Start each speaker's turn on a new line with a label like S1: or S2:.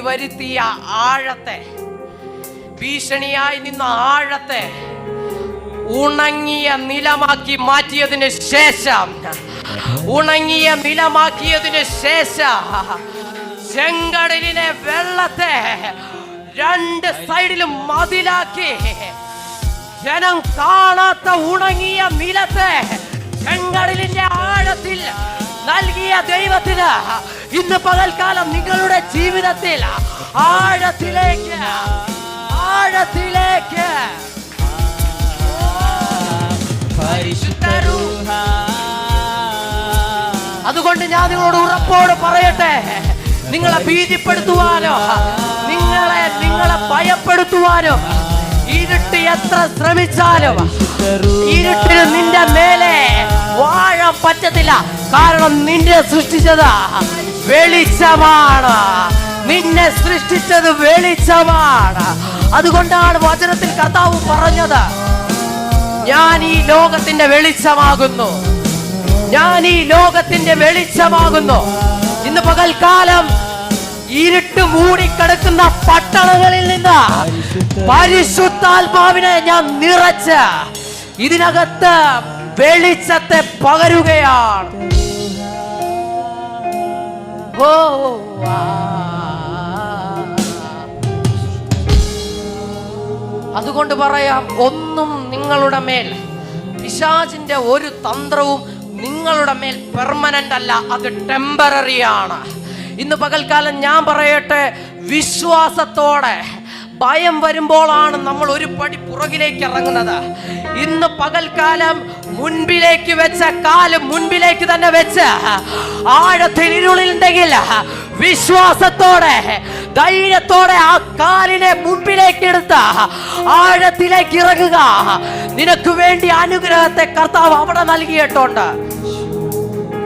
S1: വരുത്തിയ ആഴത്തെ ഭീഷണിയായി നിന്ന ആഴത്തെ ഉണങ്ങിയ നിലമാക്കി മാറ്റിയതിന് ശേഷം ഉണങ്ങിയ നിലമാക്കിയതിന് ശേഷം ചെങ്കടലിനെ വെള്ളത്തെ രണ്ട് സൈഡിലും മതിലാക്കി ജനം കാണാത്ത ഉണങ്ങിയ നിലത്തെ ചെങ്കടലിന്റെ ആഴത്തിൽ നൽകിയ ദൈവത്തിന് ഇന്ന് പകൽക്കാലം നിങ്ങളുടെ ജീവിതത്തിൽ ആഴത്തിലേക്ക് ആഴത്തിലേക്ക്. അതുകൊണ്ട് ഞാൻ നിങ്ങളോട് ഉറപ്പോട് പറയട്ടെ. നിങ്ങളെ ഭീതിപ്പെടുത്തുവാനോ നിങ്ങളെ നിങ്ങളെ ഭയപ്പെടുത്തുവാനോ ഇരുട്ട് എത്ര ശ്രമിച്ചാലും ഇരുട്ടിന് നിന്റെ മേലെ വാഴാൻ പറ്റത്തില്ല. കാരണം നിന്റെ സൃഷ്ടിച്ചത്. വെളിച്ചമാണ്. നിന്നെ സൃഷ്ടിച്ചത് വെളിച്ചമാണ്. അതുകൊണ്ടാണ് വചനത്തിൽ കർത്താവ് പറഞ്ഞത് ഞാൻ ഈ ലോകത്തിന്റെ വെളിച്ചമാകുന്നു. ഞാൻ ഈ ലോകത്തിന്റെ വെളിച്ചമാകുന്നു. ഇന്ന് പകൽക്കാലം ഇരുട്ട് മൂടിക്കിടക്കുന്ന പട്ടണങ്ങളിൽ നിന്ന് പരിശുദ്ധാത്മാവിനെ ഞാൻ നിറച്ച് ഇതിനകത്ത് വെളിച്ചത്തെ പകരുകയാണ്. അതുകൊണ്ട് പറയാം ഒന്നും നിങ്ങളുടെ മേൽ പിശാചിന്റെ ഒരു തന്ത്രവും നിങ്ങളുടെ മേൽ പെർമനന്റ് അല്ല അത് ടെമ്പററി ആണ്. ഇന്ന് പകൽക്കാലം ഞാൻ പറയട്ടെ വിശ്വാസത്തോടെ ഭയം വരുമ്പോഴാണ് നമ്മൾ ഒരു പടി പുറകിലേക്ക് ഇറങ്ങുന്നത്. ഇന്ന് പകൽക്കാലം മുൻപിലേക്ക് വെച്ച കാൽ മുൻപിലേക്ക് തന്നെ വെച്ച് ആഴത്തിൽ വിശ്വാസത്തോടെ ധൈര്യത്തോടെ ആ കാലിനെ മുൻപിലേക്ക് എടുത്ത ആഴത്തിലേക്ക് ഇറങ്ങുക. നിനക്ക് വേണ്ടി അനുഗ്രഹത്തെ കർത്താവ് അവിടെ നൽകിയിട്ടുണ്ട്.